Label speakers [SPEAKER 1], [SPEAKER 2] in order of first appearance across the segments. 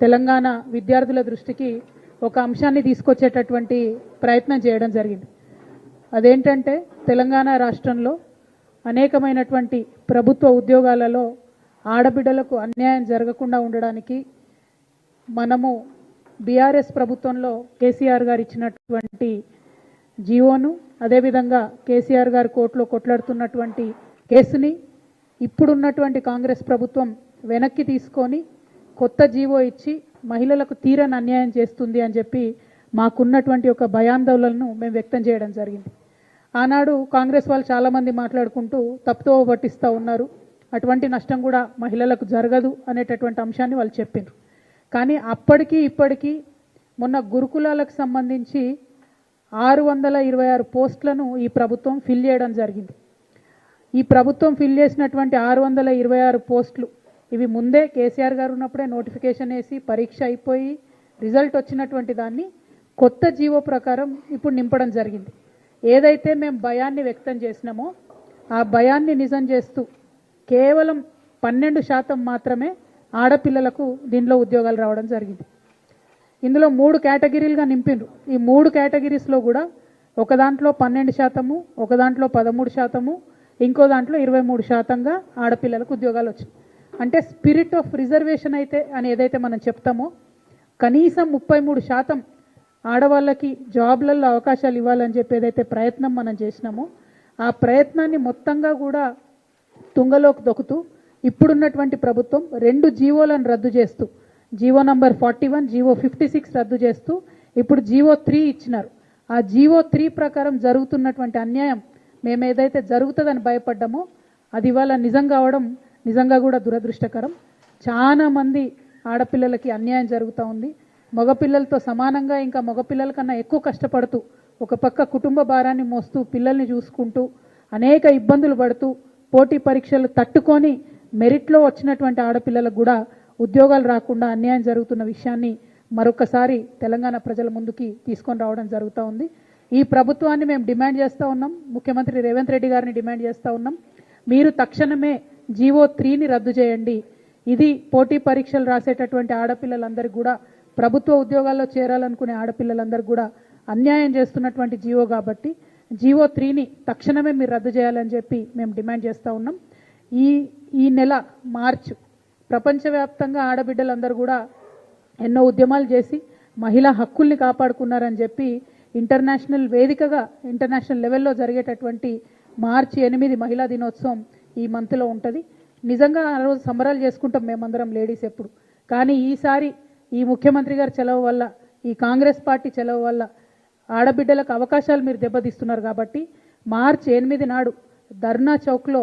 [SPEAKER 1] తెలంగాణ విద్యార్థుల దృష్టికి ఒక అంశాన్ని తీసుకొచ్చేటటువంటి ప్రయత్నం చేయడం జరిగింది. అదేంటంటే తెలంగాణ రాష్ట్రంలో అనేకమైనటువంటి ప్రభుత్వ ఉద్యోగాలలో ఆడబిడ్డలకు అన్యాయం జరగకుండా ఉండడానికి మనము బీఆర్ఎస్ ప్రభుత్వంలో కేసీఆర్ గారు ఇచ్చినటువంటి జీవోను అదేవిధంగా కేసీఆర్ గారు కోర్టులో కొట్లాడుతున్నటువంటి కేసుని ఇప్పుడున్నటువంటి కాంగ్రెస్ ప్రభుత్వం వెనక్కి తీసుకొని కొత్త జీవో ఇచ్చి మహిళలకు తీరని అన్యాయం చేస్తుంది అని చెప్పి మాకున్నటువంటి ఒక భయాందోళనను మేము వ్యక్తం చేయడం జరిగింది. ఆనాడు కాంగ్రెస్ వాళ్ళు చాలామంది మాట్లాడుకుంటూ తప్పుతో పట్టిస్తూ ఉన్నారు. అటువంటి నష్టం కూడా మహిళలకు జరగదు అనేటటువంటి అంశాన్ని వాళ్ళు చెప్పారు కానీ అప్పటికి ఇప్పటికీ మొన్న గురుకులాలకు సంబంధించి ఆరు వందల ఇరవై ఆరు పోస్టులను ఈ ప్రభుత్వం ఫిల్ చేయడం జరిగింది. ఈ ప్రభుత్వం ఫిల్ చేసినటువంటి ఆరు వందల ఇరవై ఆరు పోస్టులు ఇవి ముందే కేసీఆర్ గారు ఉన్నప్పుడే నోటిఫికేషన్ వేసి పరీక్ష అయిపోయి రిజల్ట్ వచ్చినటువంటి దాన్ని కొత్త జీవో ప్రకారం ఇప్పుడు నింపడం జరిగింది. ఏదైతే మేము భయాన్ని వ్యక్తం చేసినామో ఆ భయాన్ని నిజం చేస్తూ కేవలం పన్నెండు శాతం మాత్రమే ఆడపిల్లలకు దీనిలో ఉద్యోగాలు రావడం జరిగింది. ఇందులో మూడు కేటగిరీలుగా నింపిండ్రు. ఈ మూడు కేటగిరీస్లో కూడా ఒక దాంట్లో పన్నెండు శాతము ఒక దాంట్లో పదమూడు శాతము ఇంకో దాంట్లో ఇరవై మూడు శాతంగా ఆడపిల్లలకు ఉద్యోగాలు వచ్చాయి అంటే స్పిరిట్ ఆఫ్ రిజర్వేషన్ అయితే అని ఏదైతే మనం చెప్తామో కనీసం ముప్పై మూడు శాతం ఆడవాళ్ళకి జాబ్లలో అవకాశాలు ఇవ్వాలని చెప్పి ఏదైతే ప్రయత్నం మనం చేసినామో ఆ ప్రయత్నాన్ని మొత్తంగా కూడా తుంగలోకి దొక్కుతూ ఇప్పుడున్నటువంటి ప్రభుత్వం రెండు జీవోలను రద్దు చేస్తూ GO number forty one GO fifty six రద్దు చేస్తూ ఇప్పుడు జీవో త్రీ ఇచ్చినారు. ఆ జీవో త్రీ ప్రకారం జరుగుతున్నటువంటి అన్యాయం మేము ఏదైతే జరుగుతుందని భయపడ్డామో అది ఇవాళ నిజం కావడం నిజంగా కూడా దురదృష్టకరం. చాలామంది ఆడపిల్లలకి అన్యాయం జరుగుతూ ఉంది. మగపిల్లలతో సమానంగా ఇంకా మగపిల్లల కన్నా ఎక్కువ కష్టపడుతూ ఒక పక్క కుటుంబ భారాన్ని మోస్తూ పిల్లల్ని చూసుకుంటూ అనేక ఇబ్బందులు పడుతూ పోటీ పరీక్షలు తట్టుకొని మెరిట్లో వచ్చినటువంటి ఆడపిల్లలకు కూడా ఉద్యోగాలు రాకుండా అన్యాయం జరుగుతున్న విషయాన్ని మరొకసారి తెలంగాణ ప్రజల ముందుకి తీసుకొని రావడం జరుగుతూ ఉంది. ఈ ప్రభుత్వాన్ని మేము డిమాండ్ చేస్తూ ఉన్నాం. ముఖ్యమంత్రి రేవంత్ రెడ్డి గారిని డిమాండ్ చేస్తూ ఉన్నాం. మీరు తక్షణమే జీవో త్రీని రద్దు చేయండి. ఇది పోటీ పరీక్షలు రాసేటటువంటి ఆడపిల్లలందరికీ కూడా ప్రభుత్వ ఉద్యోగాల్లో చేరాలనుకునే ఆడపిల్లలందరికీ కూడా అన్యాయం చేస్తున్నటువంటి జీవో కాబట్టి జీవో త్రీని తక్షణమే మీరు రద్దు చేయాలని చెప్పి మేము డిమాండ్ చేస్తూ ఉన్నాం. ఈ ఈ నెల మార్చ్ ప్రపంచవ్యాప్తంగా ఆడబిడ్డలందరూ కూడా ఎన్నో ఉద్యమాలు చేసి మహిళా హక్కుల్ని కాపాడుకున్నారని చెప్పి ఇంటర్నేషనల్ వేదికగా ఇంటర్నేషనల్ లెవెల్లో జరిగేటటువంటి మార్చి ఎనిమిది మహిళా దినోత్సవం ఈ మంత్లో ఉంటుంది. నిజంగా ఆ రోజు సంబరాలు చేసుకుంటాం మేమందరం లేడీస్ ఎప్పుడు. కానీ ఈసారి ఈ ముఖ్యమంత్రి గారి చెలవు వల్ల ఈ కాంగ్రెస్ పార్టీ చెలవు వల్ల ఆడబిడ్డలకు అవకాశాలు మీరు దెబ్బతీస్తున్నారు కాబట్టి మార్చి ఎనిమిది నాడు ధర్నా చౌక్లో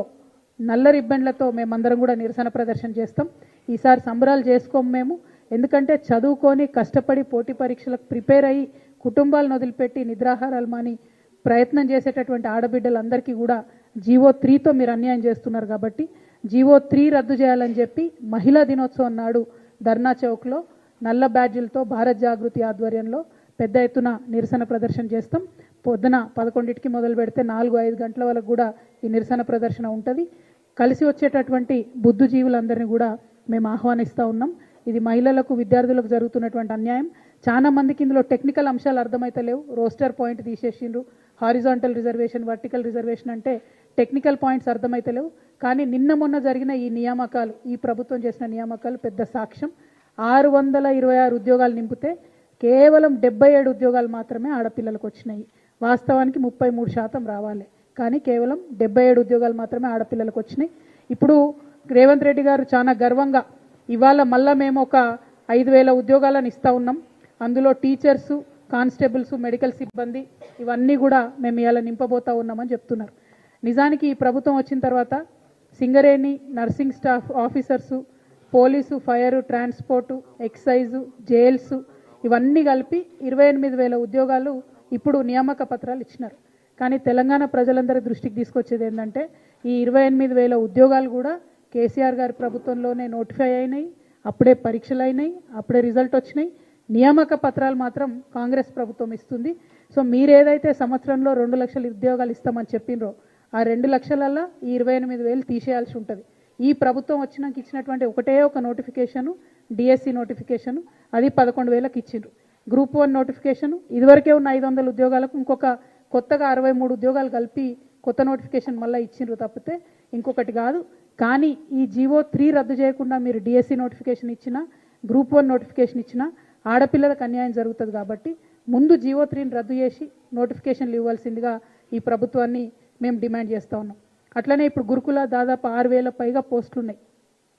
[SPEAKER 1] నల్ల రిబ్బన్లతో మేమందరం కూడా నిరసన ప్రదర్శన చేస్తాం. ఈసారి సంబరాలు చేసుకోము మేము. ఎందుకంటే చదువుకొని కష్టపడి పోటీ పరీక్షలకు ప్రిపేర్ అయ్యి కుటుంబాలను వదిలిపెట్టి నిద్రాహారాలు మాని ప్రయత్నం చేసేటటువంటి ఆడబిడ్డలందరికీ కూడా జీవో త్రీతో మీరు అన్యాయం చేస్తున్నారు కాబట్టి జీవో త్రీ రద్దు చేయాలని చెప్పి మహిళా దినోత్సవం నాడు ధర్నా చౌక్లో నల్ల బ్యాడ్జీలతో భారత్ జాగృతి ఆధ్వర్యంలో పెద్ద ఎత్తున నిరసన ప్రదర్శన చేస్తాం. పొద్దున పదకొండింటికి మొదలు పెడితే నాలుగు ఐదు గంటల వరకు కూడా ఈ నిరసన ప్రదర్శన ఉంటుంది. కలిసి వచ్చేటటువంటి బుద్ధుజీవులందరినీ కూడా మేము ఆహ్వానిస్తూ ఉన్నాం. ఇది మహిళలకు విద్యార్థులకు జరుగుతున్నటువంటి అన్యాయం. చాలా మందికి ఇందులో టెక్నికల్ అంశాలు అర్థమైతలేవు రోస్టర్ పాయింట్ తీసేసిండ్రు. హారిజాంటల్ రిజర్వేషన్ వర్టికల్ రిజర్వేషన్ అంటే టెక్నికల్ పాయింట్స్ అర్థమైతలేవు కానీ నిన్న మొన్న జరిగిన ఈ నియామకాలు ఈ ప్రభుత్వం చేసిన నియామకాలు పెద్ద సాక్ష్యం. ఆరు వందల ఇరవై ఆరు ఉద్యోగాలు నింపితే కేవలం డెబ్బై ఏడు ఉద్యోగాలు మాత్రమే ఆడపిల్లలకు వచ్చినాయి. వాస్తవానికి ముప్పై మూడు శాతం రావాలి. కానీ కేవలం డెబ్బై ఏడు ఉద్యోగాలు మాత్రమే ఆడపిల్లలకు వచ్చినాయి. ఇప్పుడు రేవంత్ రెడ్డి గారు చాలా గర్వంగా ఇవాళ మళ్ళా మేము ఒక ఐదు వేల ఉద్యోగాలను ఇస్తా ఉన్నాం. అందులో టీచర్సు కానిస్టేబుల్స్ మెడికల్ సిబ్బంది ఇవన్నీ కూడా మేము ఇవాళ నింపబోతా ఉన్నామని చెప్తున్నారు. నిజానికి ఈ ప్రభుత్వం వచ్చిన తర్వాత Singareni nursing staff officers police fire transport excise jails ఇవన్నీ కలిపి ఇరవై ఎనిమిది వేల ఉద్యోగాలు ఇప్పుడు నియామక పత్రాలు ఇచ్చినారు. కానీ తెలంగాణ ప్రజలందరి దృష్టికి తీసుకొచ్చేది ఏంటంటే ఈ ఇరవై ఎనిమిది వేల ఉద్యోగాలు కూడా కేసీఆర్ గారి ప్రభుత్వంలోనే నోటిఫై అయినాయి అప్పుడే పరీక్షలు అయినాయి అప్పుడే రిజల్ట్ వచ్చినాయి. నియామక పత్రాలు మాత్రం కాంగ్రెస్ ప్రభుత్వం ఇస్తుంది. సో మీరేదైతే సంవత్సరంలో రెండు లక్షల ఉద్యోగాలు ఇస్తామని చెప్పినరో ఆ రెండు లక్షలల్లో ఈ ఇరవై ఎనిమిది వేలు తీసేయాల్సి ఉంటుంది. ఈ ప్రభుత్వం వచ్చినాక ఇచ్చినటువంటి ఒకటే ఒక నోటిఫికేషను డిఎస్సి నోటిఫికేషన్ అది పదకొండు వేలకు ఇచ్చిండ్రు. గ్రూప్ వన్ నోటిఫికేషన్ ఇదివరకే ఉన్న ఐదు వందల ఉద్యోగాలకు ఇంకొక కొత్తగా అరవై మూడు ఉద్యోగాలు కలిపి కొత్త నోటిఫికేషన్ మళ్ళీ ఇచ్చిండ్రు తప్పితే ఇంకొకటి కాదు. కానీ ఈ జీవో త్రీ రద్దు చేయకుండా మీరు డిఎస్సి నోటిఫికేషన్ ఇచ్చినా గ్రూప్ వన్ నోటిఫికేషన్ ఇచ్చినా ఆడపిల్లలకు అన్యాయం జరుగుతుంది కాబట్టి ముందు జీవో త్రీని రద్దు చేసి నోటిఫికేషన్లు ఇవ్వాల్సిందిగా ఈ ప్రభుత్వాన్ని మేము డిమాండ్ చేస్తూ ఉన్నాం. అట్లనే ఇప్పుడు గురుకుల దాదాపు ఆరు వేల పైగా పోస్టులు ఉన్నాయి.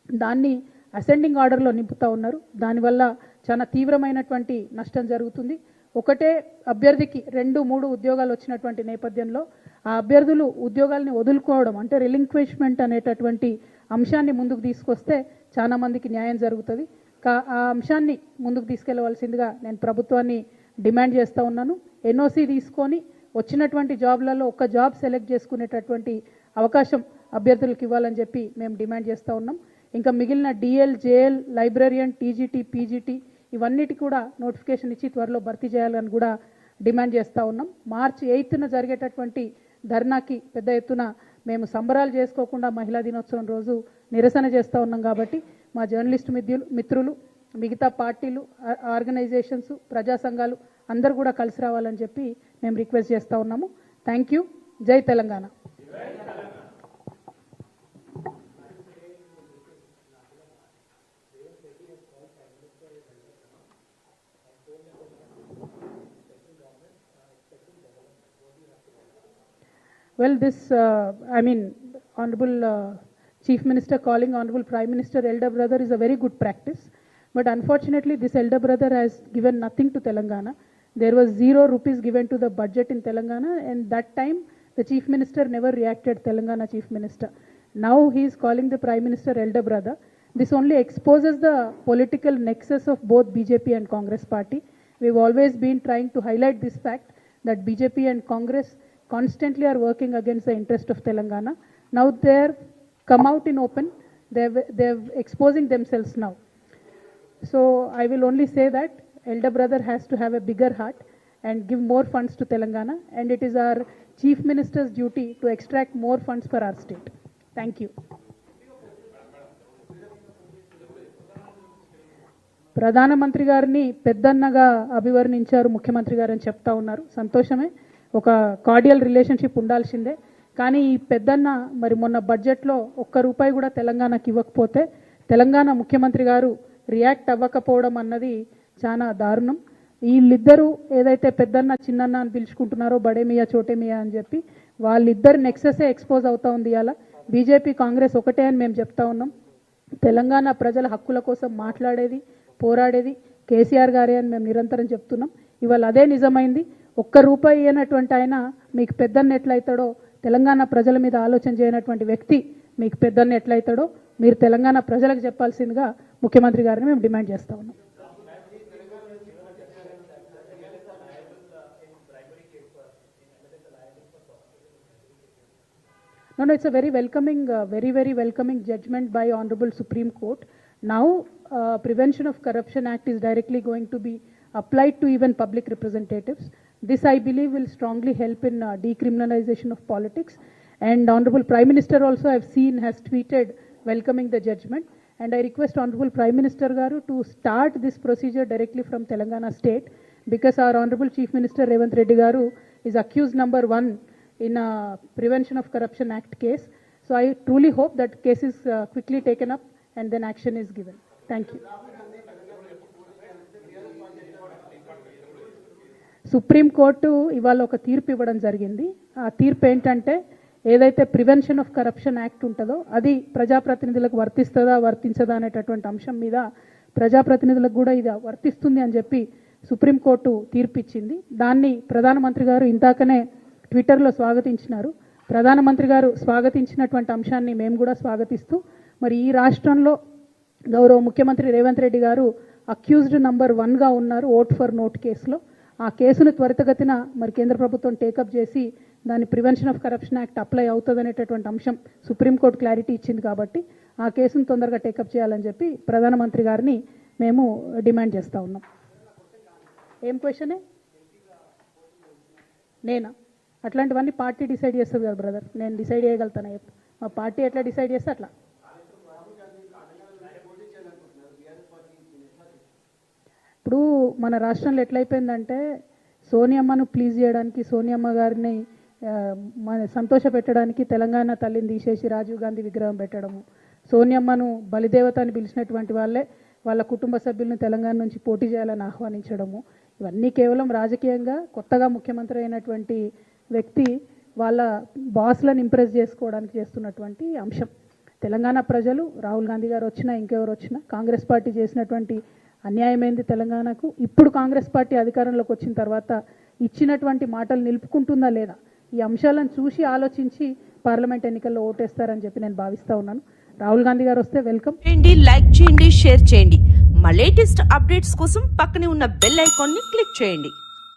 [SPEAKER 1] దాన్ని అసెండింగ్ ఆర్డర్లో నింపుతా ఉన్నారు. దానివల్ల చాలా తీవ్రమైనటువంటి నష్టం జరుగుతుంది. ఒకటే అభ్యర్థికి రెండు మూడు ఉద్యోగాలు వచ్చినటువంటి నేపథ్యంలో ఆ అభ్యర్థులు ఉద్యోగాల్ని వదులుకోవడం అంటే రిలింక్విష్మెంట్ అనేటటువంటి అంశాన్ని ముందుకు తీసుకొస్తే చాలామందికి న్యాయం జరుగుతుంది. కా ఆ అంశాన్ని ముందుకు తీసుకెళ్ళవలసిందిగా నేను ప్రభుత్వాన్ని డిమాండ్ చేస్తూ ఉన్నాను. ఎన్ఓసి తీసుకొని వచ్చినటువంటి జాబ్లలో ఒక జాబ్ సెలెక్ట్ చేసుకునేటటువంటి అవకాశం అభ్యర్థులకు ఇవ్వాలని చెప్పి మేము డిమాండ్ చేస్తూ ఉన్నాం. ఇంకా మిగిలిన DL JL librarian TGT PGT ఇవన్నిటి కూడా నోటిఫికేషన్ ఇచ్చి త్వరలో భర్తీ చేయాలని కూడా డిమాండ్ చేస్తూ ఉన్నాం. మార్చి ఎయిత్న జరిగేటటువంటి ధర్నాకి పెద్ద ఎత్తున మేము సంబరాలు చేసుకోకుండా మహిళా దినోత్సవం రోజు నిరసన చేస్తూ ఉన్నాం కాబట్టి మా జర్నలిస్ట్ మిత్రులు మిత్రులు మిగతా పార్టీలు ఆర్గనైజేషన్స్ ప్రజా సంఘాలు అందరూ కూడా కలిసి రావాలని చెప్పి మేము రిక్వెస్ట్ చేస్తూ ఉన్నాము థ్యాంక్ యూ జై Telangana Well, this, uh, I mean, Honorable uh, Chief Minister calling Honorable Prime Minister elder brother is a very good practice. But unfortunately, this elder brother has given nothing to Telangana. There was zero rupees given to the budget in Telangana, and that time the Chief Minister never reacted, Telangana Chief Minister. Now he is calling the Prime Minister elder brother. This only exposes the political nexus of both BJP and Congress party. We've always been trying to highlight this fact that BJP and Congress constantly are working against the interest of Telangana. Now they're come out in open. They're, they're exposing themselves now. So I will only say that elder brother has to have a bigger heart and give more funds to Telangana, and it is our chief minister's duty to extract more funds for our state. Thank you. ప్రధానమంత్రి గారిని పెద్దన్నగా అభివర్ణించారు ముఖ్యమంత్రి గారు అని చెప్తా ఉన్నారు సంతోషమే ఒక కార్డియల్ రిలేషన్షిప్ ఉండాల్సిందే కానీ ఈ పెద్దన్న మరి మొన్న బడ్జెట్లో ఒక్క రూపాయి కూడా తెలంగాణకి ఇవ్వకపోతే తెలంగాణ ముఖ్యమంత్రి గారు రియాక్ట్ అవ్వకపోవడం అన్నది చాలా దారుణం. వీళ్ళిద్దరూ ఏదైతే పెద్దన్న చిన్నన్న అని పిలుచుకుంటున్నారో బడేమియా చోటేమియా అని చెప్పి వాళ్ళిద్దరు నెక్సెసే ఎక్స్పోజ్ అవుతా ఉంది అలా బీజేపీ కాంగ్రెస్ ఒకటే అని మేము చెప్తా ఉన్నాం. తెలంగాణ ప్రజల హక్కుల కోసం మాట్లాడేది పోరాడేది కేసీఆర్ గారే అని మేము నిరంతరం చెప్తున్నాం. ఇవాళ అదే నిజమైంది. ఒక్క రూపాయి ఇవ్వనటువంటి ఆయన మీకు పెద్దన్న ఎట్లయితాడో తెలంగాణ ప్రజల మీద ఆలోచన చేయనటువంటి వ్యక్తి మీకు పెద్దన్న ఎట్లయితాడో మీరు తెలంగాణ ప్రజలకు చెప్పాల్సిందిగా ముఖ్యమంత్రి గారిని మేము డిమాండ్ చేస్తా ఉన్నాం No, no, it's a very welcoming, uh, very, very welcoming judgment by Honorable Supreme Court. Now, uh, Prevention of Corruption Act is directly going to be applied to even public representatives. This, I believe, will strongly help in uh, decriminalization of politics. And Honorable Prime Minister also, I've seen, has tweeted welcoming the judgment. And I request Honorable Prime Minister Garu to start this procedure directly from Telangana state because our Honorable Chief Minister Revant Reddy Garu is accused number one in a Prevention of Corruption Act case. So I truly hope that case is uh, quickly taken up and then action is given. Thank you. Supreme court ఇవాళ ఒక తీర్పు ఇవ్వడం జరిగింది ఆ తీర్పు ఏంటంటే ఏదైతే prevention of corruption act ఉంటుందో అది ప్రజాప్రతినిధులకు వర్తిస్తుందా వర్తించదా అనేటటువంటి అంశం మీద ప్రజాప్రతినిధులకు కూడా ఇది వర్తిస్తుంది అని చెప్పి సుప్రీంకోర్టు తీర్పిచ్చింది. దాన్ని ప్రధానమంత్రి గారు ఇందాకనే ట్విట్టర్లో స్వాగతించినారు. ప్రధానమంత్రి గారు స్వాగతించినటువంటి అంశాన్ని మేము కూడా స్వాగతిస్తూ మరి ఈ రాష్ట్రంలో గౌరవ ముఖ్యమంత్రి రేవంత్ రెడ్డి గారు అక్యూజ్డ్ నంబర్ వన్గా ఉన్నారు ఓట్ ఫర్ నోట్ కేసులో. ఆ కేసును త్వరితగతిన మరి కేంద్ర ప్రభుత్వం టేకప్ చేసి దాని prevention of corruption act apply అవుతుందనేటటువంటి అంశం సుప్రీంకోర్టు క్లారిటీ ఇచ్చింది కాబట్టి ఆ కేసును తొందరగా టేకప్ చేయాలని చెప్పి ప్రధానమంత్రి గారిని మేము డిమాండ్ చేస్తూ ఉన్నాం. ఏం క్వశ్చనే నేనా? అట్లాంటివన్నీ పార్టీ డిసైడ్ చేస్తుంది కదా బ్రదర్ నేను డిసైడ్ చేయగలుగుతాను? చెప్పు. మా పార్టీ ఎట్లా డిసైడ్ చేస్తే అట్లా. ఇప్పుడు మన రాష్ట్రంలో ఎట్లయిపోయిందంటే సోనియమ్మను ప్లీజ్ చేయడానికి సోనియమ్మ గారిని మన సంతోష పెట్టడానికి తెలంగాణ తల్లిని తీసేసి రాజీవ్ గాంధీ విగ్రహం పెట్టడము. సోనియమ్మను బలిదేవత అని పిలిచినటువంటి వాళ్ళే వాళ్ళ కుటుంబ సభ్యులను తెలంగాణ నుంచి పోటీ చేయాలని ఆహ్వానించడము. ఇవన్నీ కేవలం రాజకీయంగా కొత్తగా ముఖ్యమంత్రి అయినటువంటి వ్యక్తి వాళ్ళ బాస్లను ఇంప్రెస్ చేసుకోవడానికి చేస్తున్నటువంటి అంశం. తెలంగాణ ప్రజలు రాహుల్ గాంధీ గారు వచ్చినా ఇంకెవరు వచ్చినా కాంగ్రెస్ పార్టీ చేసినటువంటి అన్యాయమైంది తెలంగాణకు. ఇప్పుడు కాంగ్రెస్ పార్టీ అధికారంలోకి వచ్చిన తర్వాత ఇచ్చినటువంటి మాటలు నిలుపుకుంటుందా లేదా? ఈ అంశాలను చూసి ఆలోచించి పార్లమెంట్ ఎన్నికల్లో ఓటేస్తారని చెప్పి నేను భావిస్తా ఉన్నాను. రాహుల్ గాంధీ గారు వస్తే వెల్కమ్.
[SPEAKER 2] చేయండి లైక్ చేయండి షేర్ చేయండి. మా లేటెస్ట్ అప్డేట్స్ కోసం పక్కనే ఉన్న బెల్ ఐకాన్ని క్లిక్ చేయండి.